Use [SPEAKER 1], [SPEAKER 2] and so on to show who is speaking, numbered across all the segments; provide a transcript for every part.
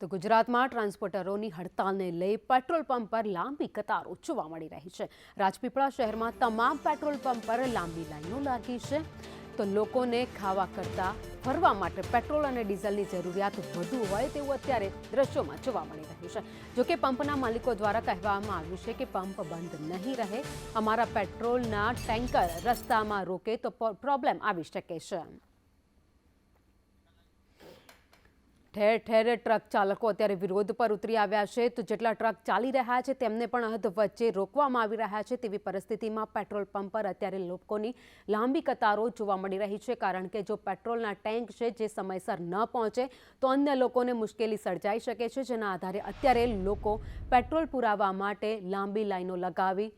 [SPEAKER 1] તો ગુજરાતમાં ટ્રાન્સપોર્ટરોની હડતાલને લઈ પેટ્રોલ પંપ પર લાંબી કતારો જોવા મળી રહી છે. રાજપીપળા શહેરમાં તમામ પેટ્રોલ પંપ પર લાંબી લાઈનો લાગી છે. તો લોકોને ખાવા કરતા ફરવા માટે પેટ્રોલ અને ડીઝલની જરૂરિયાત વધુ હોય તેવું અત્યારે દ્રશ્યોમાં જોવા મળી રહ્યું છે. જોકે પંપના માલિકો દ્વારા કહેવામાં આવ્યું છે કે પંપ બંધ નહીં રહે. અમારા પેટ્રોલના ટેન્કર રસ્તામાં રોકે તો પ્રોબ્લેમ આવી શકે છે. ઠેર ઠેર ટ્રક ચાલકો અત્યારે વિરોધ પર ઉતરી આવ્યા છે. તો જેટલા ટ્રક ચાલી રહ્યા છે તેમને પણ અહદ વચ્ચે રોકવામાં આવી રહ્યા છે. તેવી પરિસ્થિતિમાં પેટ્રોલ પંપ પર અત્યારે લોકોની લાંબી કતારો જોવા મળી રહી છે. કારણ કે જો પેટ્રોલના ટેન્ક છે જે સમયસર ન પહોંચે, તો અન્ય લોકોને મુશ્કેલી સર્જાઈ શકે છે. જેના આધારે અત્યારે લોકો પેટ્રોલ પુરાવા માટે લાંબી લાઈનો લગાવી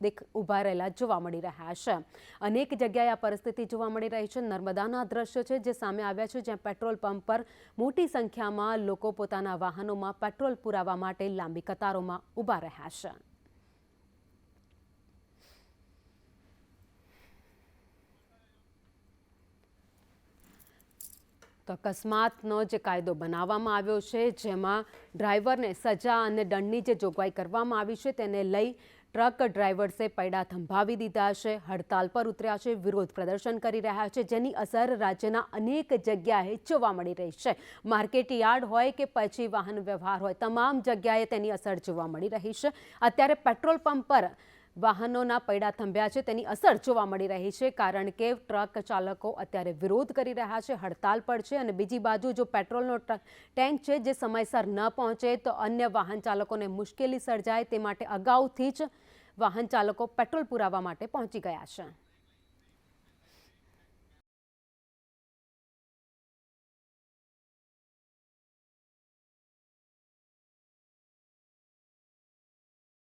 [SPEAKER 1] દેખ ઊભા રહેલા જોવા મળી રહ્યા છે. અનેક જગ્યાએ આ પરિસ્થિતિ જોવા મળી રહી છે. નર્મદાના દ્રશ્યો છે જે સામે આવ્યા છે, જ્યાં પેટ્રોલ પંપ પર મોટી સંખ્યામાં લોકો પોતાના વાહનોમાં પેટ્રોલ પુરાવા માટે લાંબી કતારોમાં ઊભા રહ્યા છે. તો અકસ્માતનો જે કાયદો બનાવવામાં આવ્યો છે, જેમાં ડ્રાઈવરને સજા અને દંડની જે જોગવાઈ કરવામાં આવી છે, તેને લઈ ટ્રક ડ્રાઈવર્સે પૈડા થંભાવી દીધા છે. હડતાલ પર ઉતર્યા છે. વિરોધ પ્રદર્શન કરી રહ્યા છે. જેની અસર રાજ્યના અનેક જગ્યાએ જોવા મળી રહી છે. માર્કેટ યાર્ડ હોય કે પછી વાહન વ્યવહાર હોય, તમામ જગ્યાએ તેની અસર જોવા મળી રહી છે. અત્યારે પેટ્રોલ પંપ પર વાહનોના પૈડા થંભ્યા છે. તેની અસર જોવા મળી રહી છે, કારણ કે ટ્રક ચાલકો અત્યારે વિરોધ કરી રહ્યા છે, હડતાલ પર છે અને બીજી બાજુ જો પેટ્રોલનો ટેન્ક છે જે સમયસર ન પહોંચે તો અન્ય વાહન ચાલકોને મુશ્કેલી સર્જાય. તે માટે અગાઉથી જ વાહન ચાલકો પેટ્રોલ પુરાવા માટે પહોંચી ગયા છે.